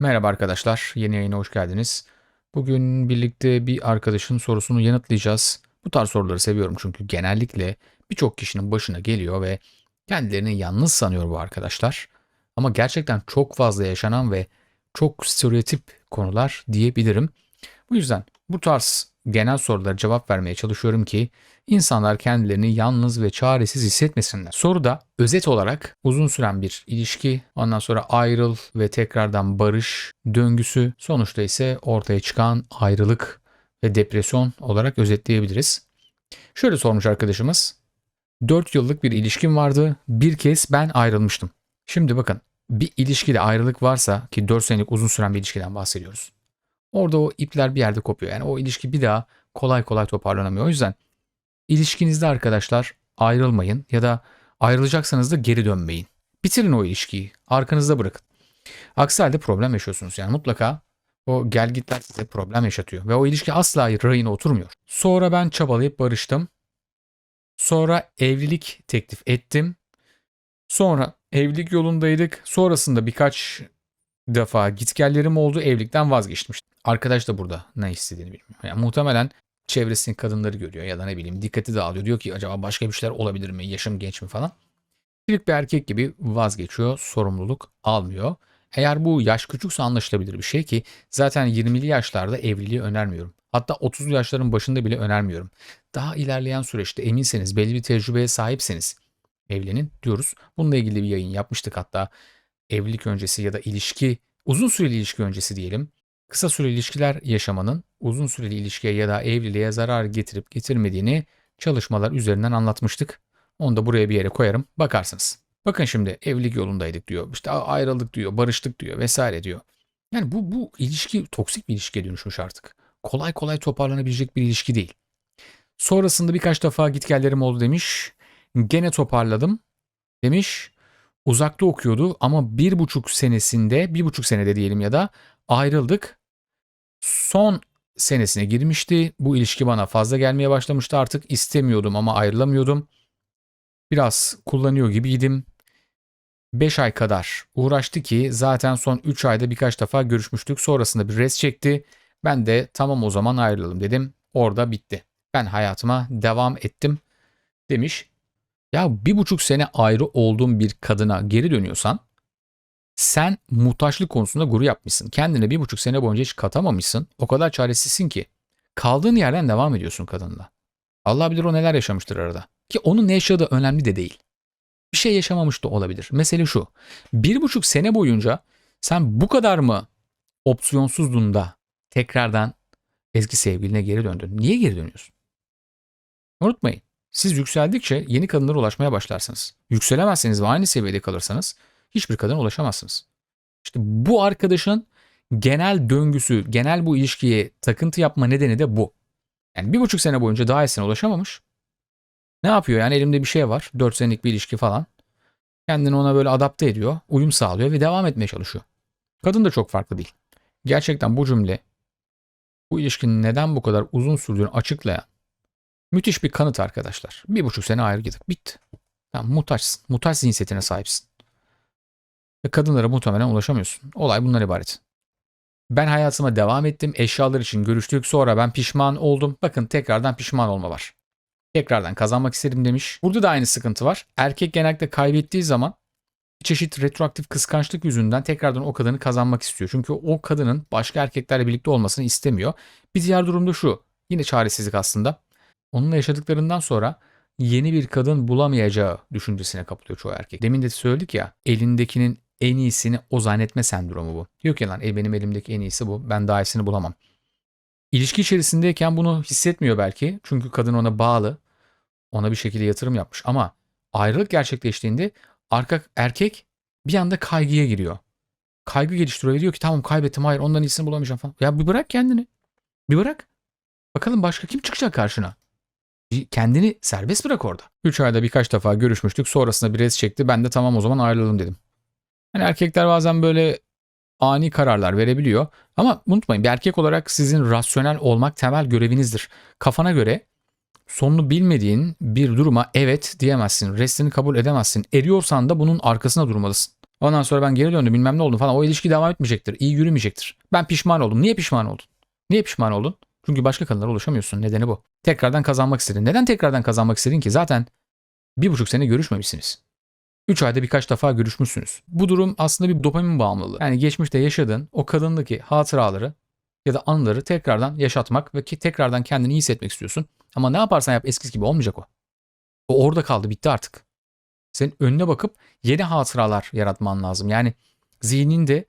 Merhaba arkadaşlar, yeni yayına hoş geldiniz. Bugün birlikte bir arkadaşın sorusunu yanıtlayacağız. Bu tarz soruları seviyorum çünkü genellikle birçok kişinin başına geliyor ve kendilerini yalnız sanıyor bu arkadaşlar. Ama gerçekten çok fazla yaşanan ve çok stereotip konular diyebilirim. Bu yüzden bu tarz genel sorulara cevap vermeye çalışıyorum ki insanlar kendilerini yalnız ve çaresiz hissetmesinler. Soruda özet olarak uzun süren bir ilişki, ondan sonra ayrıl ve tekrardan barış döngüsü, sonuçta ise ortaya çıkan ayrılık ve depresyon olarak özetleyebiliriz. Şöyle sormuş arkadaşımız. 4 yıllık bir ilişkim vardı. Bir kez ben ayrılmıştım. Şimdi bakın bir ilişkide ayrılık varsa ki 4 senelik uzun süren bir ilişkiden bahsediyoruz. Orada o ipler bir yerde kopuyor. Yani o ilişki bir daha kolay kolay toparlanamıyor. O yüzden ilişkinizde arkadaşlar ayrılmayın ya da ayrılacaksanız da geri dönmeyin. Bitirin o ilişkiyi. Arkanızda bırakın. Aksi halde problem yaşıyorsunuz. Yani mutlaka o gelgitler size problem yaşatıyor. Ve o ilişki asla rayına oturmuyor. Sonra ben çabalayıp barıştım. Sonra evlilik teklif ettim. Sonra evlilik yolundaydık. Sonrasında birkaç defa gitgellerim oldu. Evlilikten vazgeçtim. Arkadaş da burada ne istediğini bilmiyor. Yani muhtemelen çevresinin kadınları görüyor ya da ne bileyim dikkati dağılıyor. Diyor ki acaba başka bir şeyler olabilir mi? Yaşım genç mi falan. Tipik bir erkek gibi vazgeçiyor. Sorumluluk almıyor. Eğer bu yaş küçükse anlaşılabilir bir şey ki zaten 20'li yaşlarda evliliği önermiyorum. Hatta 30'lu yaşların başında bile önermiyorum. Daha ilerleyen süreçte eminseniz, belli bir tecrübeye sahipseniz evlenin diyoruz. Bununla ilgili bir yayın yapmıştık hatta evlilik öncesi ya da ilişki, uzun süreli ilişki öncesi diyelim. Kısa süreli ilişkiler yaşamanın uzun süreli ilişkiye ya da evliliğe zarar getirip getirmediğini çalışmalar üzerinden anlatmıştık. Onu da buraya bir yere koyarım. Bakarsınız. Bakın şimdi evlilik yolundaydık diyor. İşte ayrıldık diyor, barıştık diyor vesaire diyor. Yani bu bu ilişki toksik bir ilişkiye dönüşmüş artık. Kolay kolay toparlanabilecek bir ilişki değil. Sonrasında birkaç defa gitgellerim oldu demiş. Gene toparladım demiş. Uzakta okuyordu ama bir buçuk senesinde, bir buçuk senede diyelim ya da ayrıldık. Son senesine girmişti. Bu ilişki bana fazla gelmeye başlamıştı artık. istemiyordum ama ayrılamıyordum. Biraz kullanıyor gibiydim. 5 ay kadar uğraştı ki zaten son 3 ayda birkaç defa görüşmüştük. Sonrasında bir res çekti. Ben de tamam o zaman ayrılalım dedim. Orada bitti. Ben hayatıma devam ettim demiş. Ya bir buçuk sene ayrı olduğun bir kadına geri dönüyorsan sen muhtaçlık konusunda guru yapmışsın. Kendine bir buçuk sene boyunca hiç katamamışsın. O kadar çaresizsin ki. Kaldığın yerden devam ediyorsun kadınla. Allah bilir o neler yaşamıştır arada. Ki onun ne yaşadığı önemli de değil. Bir şey yaşamamış da olabilir. Mesele şu. Bir buçuk sene boyunca sen bu kadar mı opsiyonsuzdun da tekrardan eski sevgiline geri döndün? Niye geri dönüyorsun? Unutmayın. Siz yükseldikçe yeni kadınlara ulaşmaya başlarsınız. Yükselemezseniz ve aynı seviyede kalırsanız hiçbir kadına ulaşamazsınız. İşte bu arkadaşın genel döngüsü, genel bu ilişkiye takıntı yapma nedeni de bu. Yani bir buçuk sene boyunca daha iyisine ulaşamamış. Ne yapıyor yani elimde bir şey var. Dört senelik bir ilişki falan. Kendini ona böyle adapte ediyor. Uyum sağlıyor ve devam etmeye çalışıyor. Kadın da çok farklı değil. Gerçekten bu cümle bu ilişkinin neden bu kadar uzun sürdüğünü açıklayan müthiş bir kanıt arkadaşlar. Bir buçuk sene ayrı gidip bitti. Tamam, muhtaçsın. Muhtaç zihniyetine sahipsin. Ve kadınlara muhtemelen ulaşamıyorsun. Olay bundan ibaret. Ben hayatıma devam ettim. Eşyalar için görüştük. Sonra ben pişman oldum. Bakın tekrardan pişman olma var. Tekrardan kazanmak istedim demiş. Burada da aynı sıkıntı var. Erkek genellikle kaybettiği zaman bir çeşit retroaktif kıskançlık yüzünden tekrardan o kadını kazanmak istiyor. Çünkü o kadının başka erkeklerle birlikte olmasını istemiyor. Bir diğer durumda şu. Yine çaresizlik aslında. Onunla yaşadıklarından sonra yeni bir kadın bulamayacağı düşüncesine kapılıyor çoğu erkek. Demin de söyledik ya elindekinin en iyisini o zannetme sendromu bu. Diyor ki lan e, benim elimdeki en iyisi bu. Ben daha iyisini bulamam. İlişki içerisindeyken bunu hissetmiyor belki. Çünkü kadın ona bağlı. Ona bir şekilde yatırım yapmış. Ama ayrılık gerçekleştiğinde arka erkek bir anda kaygıya giriyor. Kaygı geliştiriyor diyor ki tamam kaybettim hayır ondan iyisini bulamayacağım falan. Ya bir bırak kendini. Bir bırak. Bakalım başka kim çıkacak karşına? Kendini serbest bırak orada. 3 ayda birkaç defa görüşmüştük. Sonrasında bir res çekti. Ben de tamam o zaman ayrılalım dedim. Hani erkekler bazen böyle ani kararlar verebiliyor. Ama unutmayın bir erkek olarak sizin rasyonel olmak temel görevinizdir. Kafana göre sonunu bilmediğin bir duruma evet diyemezsin. Restini kabul edemezsin. Eriyorsan da bunun arkasına durmalısın. Ondan sonra ben geri döndüm bilmem ne oldu falan. O ilişki devam etmeyecektir. iyi yürümeyecektir. Ben pişman oldum. Niye pişman oldun? Niye pişman oldun? Çünkü başka kadınlara ulaşamıyorsun. Nedeni bu. Tekrardan kazanmak istedin. Neden tekrardan kazanmak istedin ki? Zaten bir buçuk sene görüşmemişsiniz. Üç ayda birkaç defa görüşmüşsünüz. Bu durum aslında bir dopamin bağımlılığı. Yani geçmişte yaşadığın o kadındaki hatıraları ya da anıları tekrardan yaşatmak ve ki tekrardan kendini iyi hissetmek istiyorsun. Ama ne yaparsan yap eskisi gibi olmayacak o. O orada kaldı bitti artık. Senin önüne bakıp yeni hatıralar yaratman lazım. Yani zihninde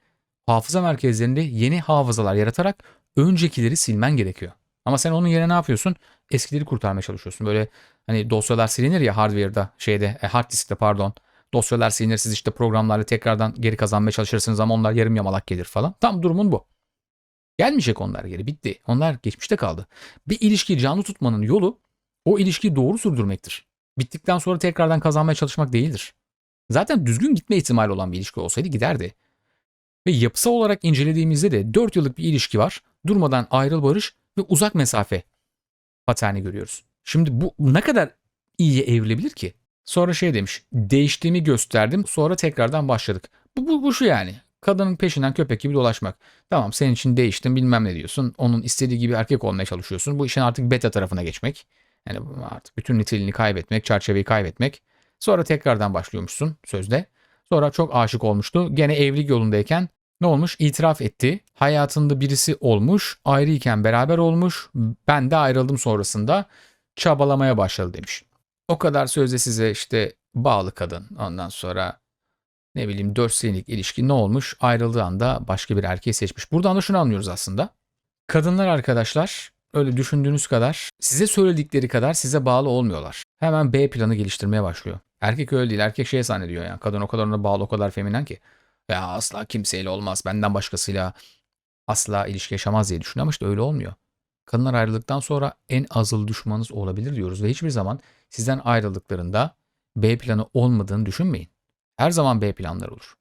hafıza merkezlerinde yeni hafızalar yaratarak öncekileri silmen gerekiyor. Ama sen onun yerine ne yapıyorsun? Eskileri kurtarmaya çalışıyorsun. Böyle hani dosyalar silinir ya hardware'da şeyde e, hard diskte pardon. Dosyalar silinir siz işte programlarla tekrardan geri kazanmaya çalışırsınız ama onlar yarım yamalak gelir falan. Tam durumun bu. Gelmeyecek onlar geri bitti. Onlar geçmişte kaldı. Bir ilişkiyi canlı tutmanın yolu o ilişkiyi doğru sürdürmektir. Bittikten sonra tekrardan kazanmaya çalışmak değildir. Zaten düzgün gitme ihtimali olan bir ilişki olsaydı giderdi. Ve yapısal olarak incelediğimizde de 4 yıllık bir ilişki var. Durmadan ayrıl barış ve uzak mesafe paterni görüyoruz. Şimdi bu ne kadar iyiye evrilebilir ki? Sonra şey demiş. Değiştiğimi gösterdim sonra tekrardan başladık. Bu, bu, bu şu yani. Kadının peşinden köpek gibi dolaşmak. Tamam senin için değiştim bilmem ne diyorsun. Onun istediği gibi erkek olmaya çalışıyorsun. Bu işin artık beta tarafına geçmek. Yani artık bütün niteliğini kaybetmek, çerçeveyi kaybetmek. Sonra tekrardan başlıyormuşsun sözde. Sonra çok aşık olmuştu. Gene evlilik yolundayken ne olmuş? İtiraf etti. Hayatında birisi olmuş, ayrıyken beraber olmuş. Ben de ayrıldım sonrasında çabalamaya başladı demiş. O kadar sözde size işte bağlı kadın. Ondan sonra ne bileyim 4 senelik ilişki ne olmuş? Ayrıldığı anda başka bir erkeği seçmiş. Buradan da şunu anlıyoruz aslında. Kadınlar arkadaşlar öyle düşündüğünüz kadar size söyledikleri kadar size bağlı olmuyorlar. Hemen B planı geliştirmeye başlıyor. Erkek öyle değil. Erkek şey zannediyor yani. Kadın o kadar ona bağlı o kadar feminen ki. Ya asla kimseyle olmaz. Benden başkasıyla asla ilişki yaşamaz diye düşünüyor ama işte öyle olmuyor. Kadınlar ayrıldıktan sonra en azılı düşmanınız olabilir diyoruz ve hiçbir zaman sizden ayrıldıklarında B planı olmadığını düşünmeyin. Her zaman B planlar olur.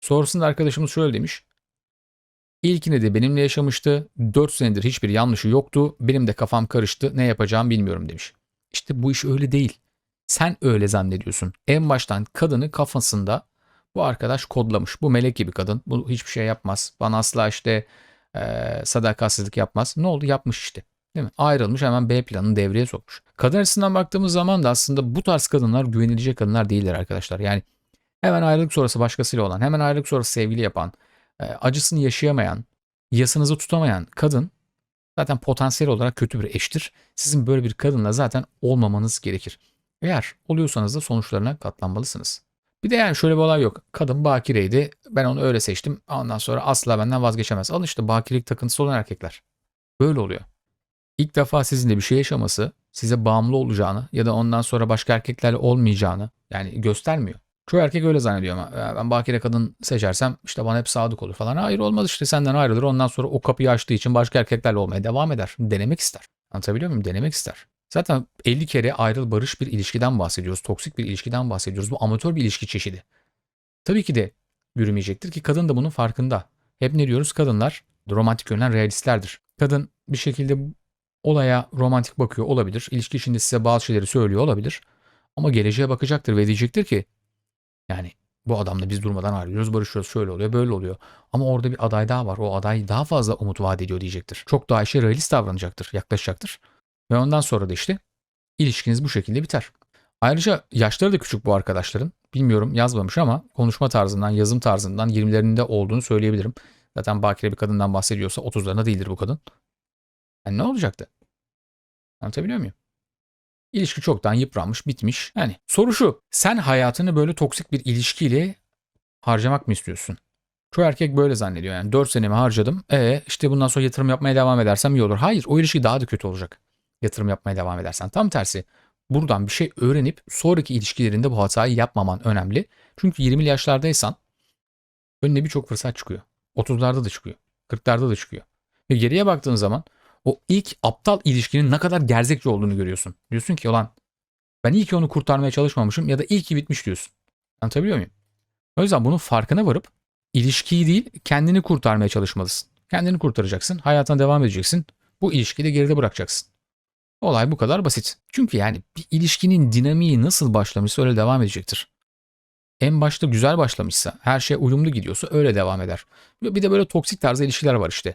Sonrasında arkadaşımız şöyle demiş. İlkini de benimle yaşamıştı. 4 senedir hiçbir yanlışı yoktu. Benim de kafam karıştı. Ne yapacağım bilmiyorum demiş. İşte bu iş öyle değil. Sen öyle zannediyorsun. En baştan kadını kafasında bu arkadaş kodlamış. Bu melek gibi kadın. Bu hiçbir şey yapmaz. Bana asla işte e, sadakatsizlik yapmaz. Ne oldu? Yapmış işte. Değil mi? Ayrılmış hemen B planını devreye sokmuş. Kadın açısından baktığımız zaman da aslında bu tarz kadınlar güvenilecek kadınlar değiller arkadaşlar. Yani hemen ayrılık sonrası başkasıyla olan, hemen ayrılık sonrası sevgili yapan, e, acısını yaşayamayan, yasınızı tutamayan kadın zaten potansiyel olarak kötü bir eştir. Sizin böyle bir kadınla zaten olmamanız gerekir. Eğer oluyorsanız da sonuçlarına katlanmalısınız. Bir de yani şöyle bir olay yok. Kadın bakireydi. Ben onu öyle seçtim. Ondan sonra asla benden vazgeçemez. Al işte bakirelik takıntısı olan erkekler. Böyle oluyor. İlk defa sizinle bir şey yaşaması size bağımlı olacağını ya da ondan sonra başka erkeklerle olmayacağını yani göstermiyor. Çoğu erkek öyle zannediyor ama "Ya ben bakire kadın seçersem işte bana hep sadık olur falan. Hayır olmaz işte senden ayrılır ondan sonra o kapıyı açtığı için başka erkeklerle olmaya devam eder. Denemek ister. Anlatabiliyor muyum? Denemek ister. Zaten 50 kere ayrıl barış bir ilişkiden bahsediyoruz. Toksik bir ilişkiden bahsediyoruz. Bu amatör bir ilişki çeşidi. Tabii ki de yürümeyecektir ki kadın da bunun farkında. Hep ne diyoruz? Kadınlar romantik yönden realistlerdir. Kadın bir şekilde olaya romantik bakıyor olabilir. İlişki içinde size bazı şeyleri söylüyor olabilir. Ama geleceğe bakacaktır ve diyecektir ki yani bu adamla biz durmadan ayrılıyoruz, barışıyoruz, şöyle oluyor, böyle oluyor. Ama orada bir aday daha var. O aday daha fazla umut vaat ediyor diyecektir. Çok daha işe realist davranacaktır, yaklaşacaktır. Ve ondan sonra da işte ilişkiniz bu şekilde biter. Ayrıca yaşları da küçük bu arkadaşların. Bilmiyorum yazmamış ama konuşma tarzından, yazım tarzından 20'lerinde olduğunu söyleyebilirim. Zaten bakire bir kadından bahsediyorsa 30'larında değildir bu kadın. Yani ne olacaktı? Anlatabiliyor muyum? İlişki çoktan yıpranmış, bitmiş. Yani soru şu. Sen hayatını böyle toksik bir ilişkiyle harcamak mı istiyorsun? Çoğu erkek böyle zannediyor yani 4 senemi harcadım. E işte bundan sonra yatırım yapmaya devam edersem iyi olur. Hayır o ilişki daha da kötü olacak. Yatırım yapmaya devam edersen. Tam tersi. Buradan bir şey öğrenip sonraki ilişkilerinde bu hatayı yapmaman önemli. Çünkü 20'li yaşlardaysan önüne birçok fırsat çıkıyor. 30'larda da çıkıyor. 40'larda da çıkıyor. Ve geriye baktığın zaman o ilk aptal ilişkinin ne kadar gerzekçe olduğunu görüyorsun. Diyorsun ki ulan ben iyi ki onu kurtarmaya çalışmamışım ya da iyi ki bitmiş diyorsun. Anlatabiliyor muyum? O yüzden bunun farkına varıp ilişkiyi değil kendini kurtarmaya çalışmalısın. Kendini kurtaracaksın. Hayatına devam edeceksin. Bu ilişkiyi de geride bırakacaksın. Olay bu kadar basit. Çünkü yani bir ilişkinin dinamiği nasıl başlamışsa öyle devam edecektir. en başta güzel başlamışsa, her şey uyumlu gidiyorsa öyle devam eder. Bir de böyle toksik tarzda ilişkiler var işte.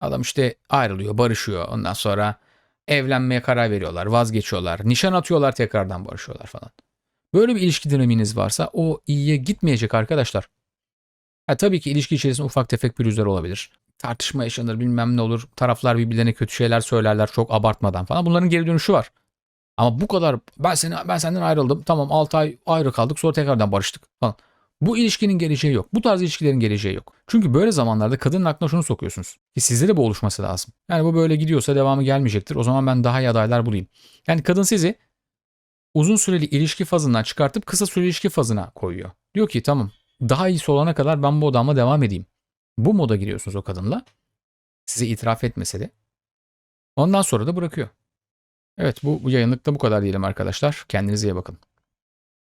Adam işte ayrılıyor, barışıyor. Ondan sonra evlenmeye karar veriyorlar, vazgeçiyorlar. Nişan atıyorlar, tekrardan barışıyorlar falan. Böyle bir ilişki dinaminiz varsa o iyiye gitmeyecek arkadaşlar. Ha, tabii ki ilişki içerisinde ufak tefek pürüzler olabilir. Tartışma yaşanır, bilmem ne olur. Taraflar birbirlerine kötü şeyler söylerler çok abartmadan falan. Bunların geri dönüşü var. Ama bu kadar ben seni ben senden ayrıldım. Tamam 6 ay ayrı kaldık sonra tekrardan barıştık falan. Bu ilişkinin geleceği yok. Bu tarz ilişkilerin geleceği yok. Çünkü böyle zamanlarda kadının aklına şunu sokuyorsunuz. Ki sizde de bu oluşması lazım. Yani bu böyle gidiyorsa devamı gelmeyecektir. O zaman ben daha iyi adaylar bulayım. Yani kadın sizi uzun süreli ilişki fazından çıkartıp kısa süreli ilişki fazına koyuyor. Diyor ki tamam daha iyisi olana kadar ben bu odamla devam edeyim. Bu moda giriyorsunuz o kadınla. Size itiraf etmese de. Ondan sonra da bırakıyor. Evet bu, bu yayınlıkta bu kadar diyelim arkadaşlar. Kendinize iyi bakın.